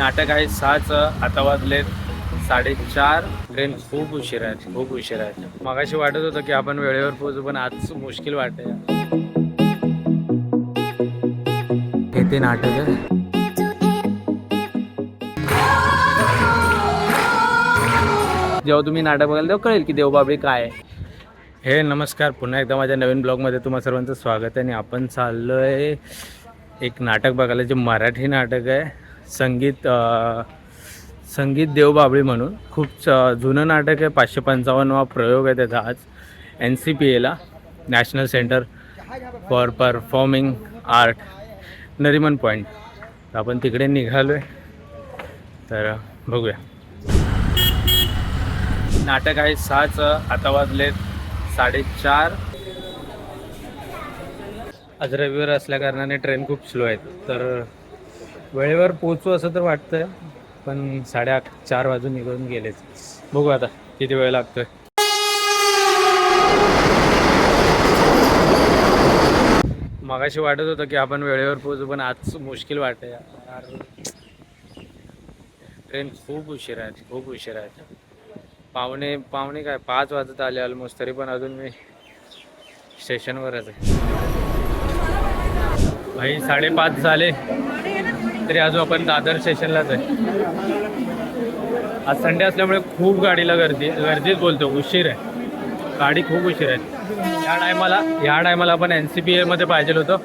नाटक आहे सहाचं आता वाजलेत साडेचार. ट्रेन खूप उशीर आहे खूप उशीर आहे. मगाशी वाटत होतं की आपण वेळेवर पोहोचू पण आज मुश्किल वाटते हे ते नाटक आहे. जेव्हा तुम्ही नाटक बघाल तेव्हा कळेल की देवबाबळी काय आहे. हे नमस्कार पुन्हा एकदा माझ्या नवीन ब्लॉगमध्ये तुम्हा सर्वांचं स्वागत आहे. आणि आपण चाललो आहे एक नाटक बघायला जे मराठी नाटक आहे. संगीत संगीत देवबाबळी म्हणून. खूप जुनं नाटक आहे पाचशे पंचावन्नवा प्रयोग आहे त्याचा आज. एन सी पी एला national centre for performing art Nariman point तर आपण तिकडे निघालो आहे तर बघूया. नाटक आहे सहाचं आता वाजलेत साडेचार. आज रविवार असल्या कारणाने ट्रेन खूप स्लो आहेत. तर वेळेवर पोचू असं तर वाटतंय पण साडे आठ चार वाजून निघून गेलेच बघू आता किती वेळ लागतोय. मगाशी वाटत होतं की आपण वेळेवर पोचू पण आज मुश्किल वाटते ट्रेन खूप उशीर आहे खूप उशीर आहे. पावणे पावणे काय पाच वाजत आले ऑलमोस्ट तरी पण अजून मी स्टेशनवरच आहे. भाई साडेपाच झाले. तरी अजून आपण दादर स्टेशनलाच आहे. आज संडे असल्यामुळे खूप गाडीला गर्दी गर्दीच बोलतो उशीर आहे. गाडी खूप उशीर आहे. या टायमाला या टायमाला आपण एन सी पी एमध्ये पाहिजे होतं.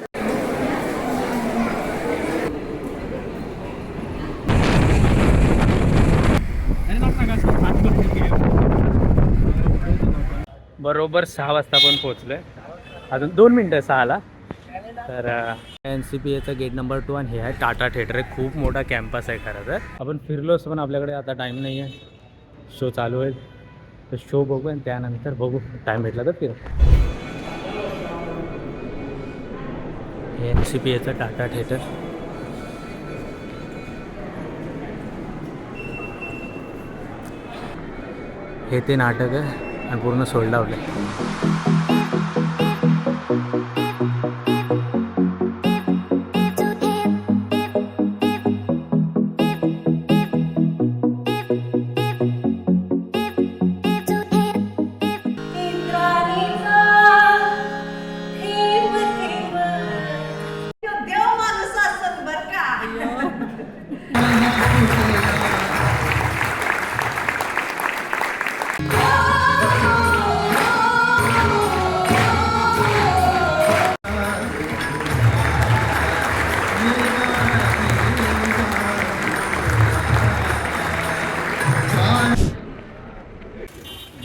बरोबर सहा वाजता आपण पोहोचलोय. अजून दोन मिनटं सहाला. तर एन सी पी एचा गेट नंबर टू आणि हे आहे टाटा थिएटर आहे खूप मोठा कॅम्पस आहे खरं तर. आपण फिरलोच पण आपल्याकडे आता टाईम नाही आहे शो चालू आहे. तर शो बघू आणि त्यानंतर बघू. टाईम भेटला तर फिर. एन सी पी एचं टाटा थिएटर हे ते नाटक आहे आणि पूर्ण सोल्ड आउट आहे.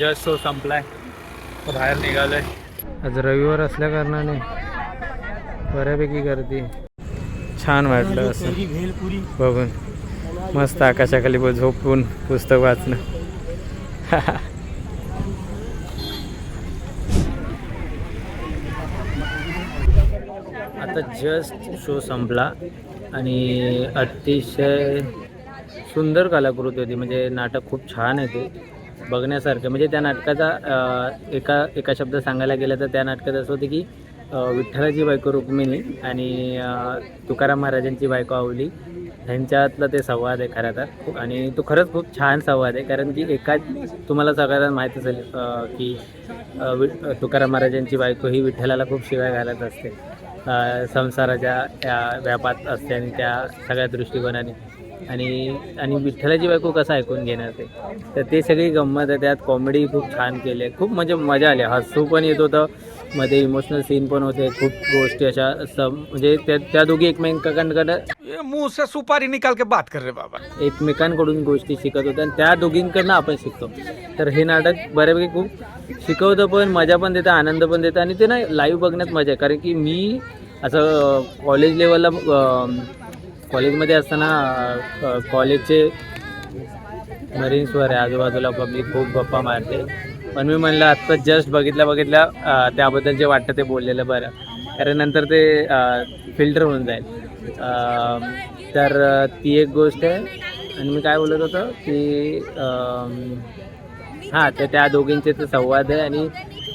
जस्ट शो संपलाय. बाहेर निघालोय. आज रविवार असल्या कारणाने बऱ्यापैकी गर्दी. छान वाटलं असं. बघून. मस्त आकाशाखाली झोपून पुस्तक वाचणं. आता जस्ट शो संपला आणि अतिशय सुंदर कलाकृती होती. म्हणजे नाटक खूप छान आहे ते. बघण्यासारखं म्हणजे त्या नाटकाचा एका एका शब्द सांगायला गेलं तर त्या नाटकात असं होतं की विठ्ठलाची बायको रुक्मिणी आणि तुकाराम महाराजांची बायको आवली. ह्यांच्यातलं ते संवाद आहे खरं तर. आणि तो खरंच खूप छान संवाद आहे कारण की एका तुम्हाला सगळ्यांना माहीत असेल की तुकाराम महाराजांची बायको ही विठ्ठलाला खूप शिवाय घालत असते. संसाराच्या व्यापात असते आणि त्या सगळ्या दृष्टिकोनाने. आणि आणि विठ्ठलाची बायको कसं ऐकून घेणार ते? तर ते सगळी गंमत आहे. त्यात कॉमेडी खूप छान केली आहे. खूप म्हणजे मजा आली. हसू पण येत होतं. मध्ये इमोशनल सीन पण होते. खूप गोष्टी अशा सम म्हणजे त्या त्या दोघी एकमेकांकडे ये मुंह से सुपारी निकाल के बात कर रहे बाबा। एकमेकांकडून गोष्टी शिकत होत्या आणि त्या दोघींकडनं आपण शिकतो. तर हे नाटक बऱ्यापैकी खूप शिकवतं पण मजा पण देतं आनंद पण देतं. आणि ते ना लाईव्ह बघण्यात मजा आहे. कारण की मी असं कॉलेज लेवलला कॉलेजमध्ये असताना कॉलेजचे मरीन्सवर आहे आजूबाजूला पब्लिक खूप गप्पा मारते. पण मी म्हणलं आत्ता जस्ट बघितल्या बघितल्या त्याबद्दल जे वाटतं ते बोललेलं बरं. कारण नंतर ते फिल्टर होऊन जाईल. तर ती एक गोष्ट आहे. आणि मी काय बोलत होतो की हां तर त्या दोघींचे ते संवाद आहे आणि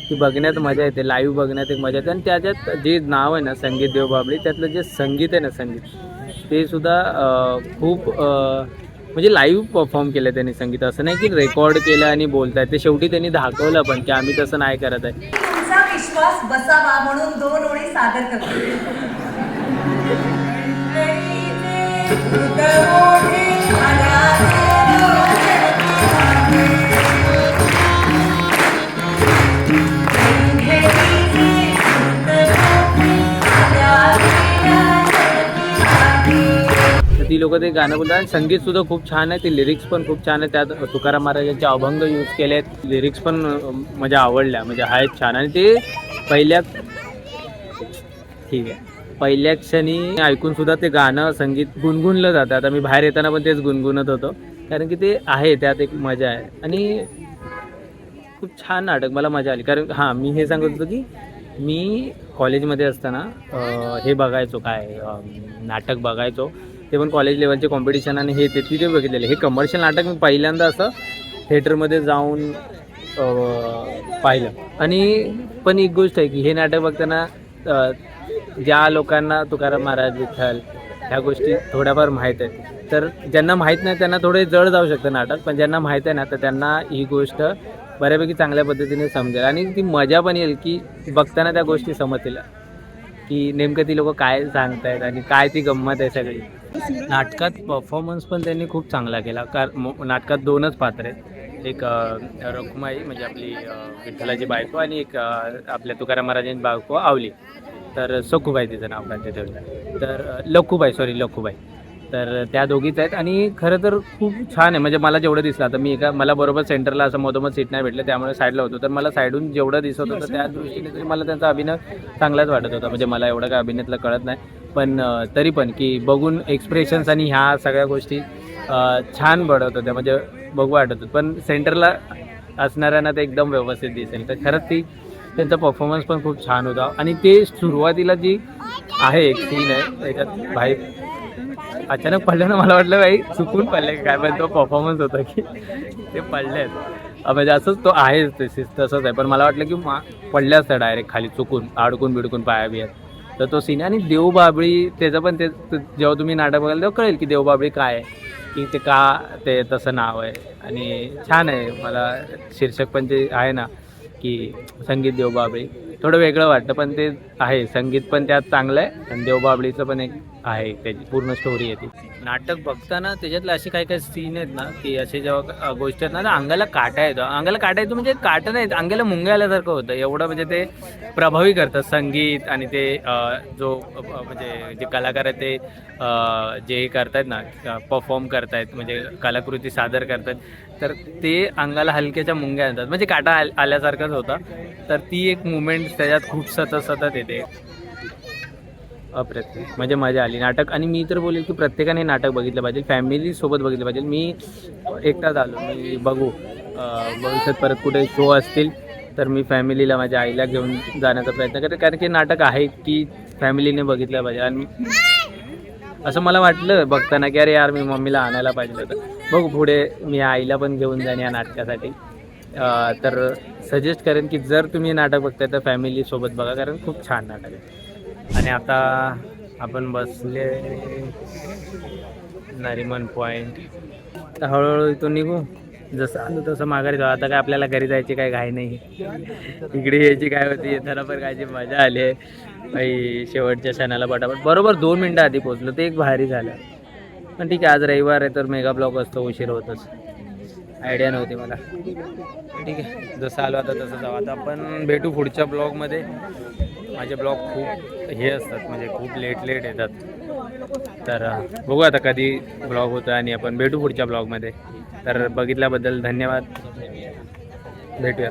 ती बघण्यात मजा येते लाईव्ह बघण्यात एक मजा येते. आणि त्याच्यात जे नाव आहे ना संगीत देवबाबळी त्यातलं जे संगीत आहे ना संगीत ते सुद्धा खूप म्हणजे लाईव्ह परफॉर्म केलं त्यांनी संगीत. असं नाही की रेकॉर्ड केलं आणि बोलताय ते शेवटी त्यांनी दाखवलं पण की आम्ही तसं नाही करत आहे. तुमचा विश्वास बसावा म्हणून दोन ओळी सादर करतो लोक ते गाणं बोलतात. आणि संगीत सुद्धा खूप छान आहे. ते लिरिक्स पण खूप छान आहे. त्यात तुकाराम महाराजांचे अभंग यूज केले आहेत लिरिक्स पण म्हणजे आवडल्या. म्हणजे आहेत छान. आणि ते पहिल्या ठीक आहे. पहिल्या क्षणी ऐकून सुद्धा ते गाणं संगीत गुणगुणलं जातं. आता मी बाहेर येताना पण तेच गुणगुणत होतो. कारण की ते आहे. त्यात एक मजा आहे. आणि खूप छान नाटक. मला मजा आली. कारण हां मी हे सांगत होतो की मी कॉलेजमध्ये असताना हे बघायचो काय नाटक बघायचो. ते पण कॉलेज लेवलचे कॉम्पिटिशन आणि हे ते तिथे बघितलेले. हे कमर्शियल नाटक मी पहिल्यांदा असं थिएटरमध्ये जाऊन पाहिलं. आणि पण एक गोष्ट आहे की हे नाटक बघताना ज्या लोकांना तुकाराम महाराज विठ्ठल ह्या गोष्टी थोड्याफार माहीत आहेत. तर ज्यांना माहीत नाही त्यांना थोडे जड जाऊ शकतं नाटक पण ज्यांना माहीत आहे ना तर त्यांना ही गोष्ट बऱ्यापैकी चांगल्या पद्धतीने समजेल. आणि ती मजा पण येईल की बघताना त्या गोष्टी समजतील. की नेमकं ती लोक काय सांगतायत आणि काय ती गंमत आहे सगळी. नाटकात परफॉर्मन्स पण त्यांनी खूप चांगला केला. कार मो- नाटकात दोनच पात्र. आहेत एक रखुमाई म्हणजे आपली विठ्ठलाची बायको आणि एक आपल्या तुकाराम महाराजांची बायको आवली. तर सखूबाई तिचं नाव काय तिथे तर लखूबाई सॉरी लखूबाई. तर त्या दोघीच आहेत आणि खरं तर खूप छान आहे. म्हणजे मला जेवढं दिसलं आता मी एका मला बरोबर सेंटरला असं मधोमध सीट नाही भेटलं त्यामुळे साईडला होतो. तर मला साईडून जेवढं दिसत होतं त्या दृष्टीने तरी मला त्यांचा अभिनय चांगलाच वाटत होता. म्हणजे मला एवढं काय अभिनयातलं कळत नाही. पण तरी पण की बघून एक्सप्रेशन्स आणि ह्या सगळ्या गोष्टी छान बढत होत्या. म्हणजे बघू वाटत होतं. पण सेंटरला असणाऱ्यांना ते एकदम व्यवस्थित दिसेल. तर खरंच ती त्यांचा परफॉर्मन्स पण खूप छान होता. आणि ते सुरुवातीला जी आहे एक सीन आहे त्याच्यात बाहेर अचानक पडलं ना मला वाटलं बाई चुकून पडले काय? पण तो परफॉर्मन्स होता की ते पडले आहेत म्हणजे असंच तो आहेच ते तसंच आहे. पण मला वाटलं की मा पडले असतं डायरेक्ट खाली चुकून अडकून बिडकून पाया बियात तर तो सीन आणि देवबाबळी त्याचं पण ते ते- जेव्हा तुम्ही नाटक बघाल तेव्हा कळेल की देवबाबळी काय आहे. की ते का ते तसं नाव आहे. आणि छान आहे. मला शीर्षक पण ते आहे ना की संगीत देवबाबळी. थोडं वेगळं वाटतं पण ते आहे. संगीत पण त्यात चांगलं आहे आणि देवबाबळीचं पण एक आहे त्याची पूर्ण स्टोरी आहे ती. नाटक बघताना त्याच्यातले असे काही काही सीन आहेत ना की असे जेव्हा गोष्टी आहेत ना तर अंगाला काटा येतो. अंगाला काटा येतो म्हणजे काटा नाही अंगाला मुंग्या आल्यासारखं होतं. एवढं म्हणजे ते प्रभावी करतं संगीत आणि ते जो म्हणजे जे कलाकार आहेत ते जे हे करतायत ना परफॉर्म करतायत म्हणजे कलाकृती सादर करतायत तर ते अंगाला हलक्याच्या मुंग्या येतात म्हणजे काटा आल- आल्यासारखंच होता. तर ती एक म्हणजे त्याच्यात खूप सतत सतत येते. अप्रतिम. म्हणजे मजा आली. नाटक आणि मी तर बोलेल की प्रत्येकाने नाटक बघितलं पाहिजे. फॅमिलीसोबत बघितलं पाहिजे. मी एकटाच आलो. मी बघू. भविष्यात परत कुठे शो असतील तर मी फॅमिलीला माझ्या आईला घेऊन जाण्याचा प्रयत्न करते कारण की नाटक आहे की फॅमिलीने बघितलं पाहिजे. आणि असं मला वाटलं बघताना की अरे यार मी मम्मीला आणायला पाहिजे होतं. बघू पुढे मी आईला पण घेऊन जाईन या नाटकासाठी. तर सजेस्ट करेन की जर तुम्ही नाटक बघताय तर फॅमिलीसोबत बघा कारण खूप छान नाटक आहे. आणि आता आपण बसले नरिमन पॉईंट तर हळूहळू इथून निघू. जसं आलो तसं माघारी जाऊ. आता काय आपल्याला घरी जायची काय घाई नाही. इकडे यायची काय होती येताना पण कायची मजा आली आहे. शेवटच्या क्षणाला पटापट. बरोबर दोन मिनटं आधी पोचलो ते एक भारी झालं. पण ठीक आहे आज रविवार आहे तर मेगा ब्लॉक असतो उशीर होतच. आयडिया नव्हती मला. ठीक आहे जसं आलो आता तसं जाऊ. आता आपण भेटू पुढच्या ब्लॉगमध्ये. माझे ब्लॉग खूप हे असतात म्हणजे खूप लेट लेट येतात. तर बघू आता कधी ब्लॉग होतो आणि आपण भेटू पुढच्या ब्लॉगमध्ये. तर बघितल्याबद्दल धन्यवाद. भेटूया.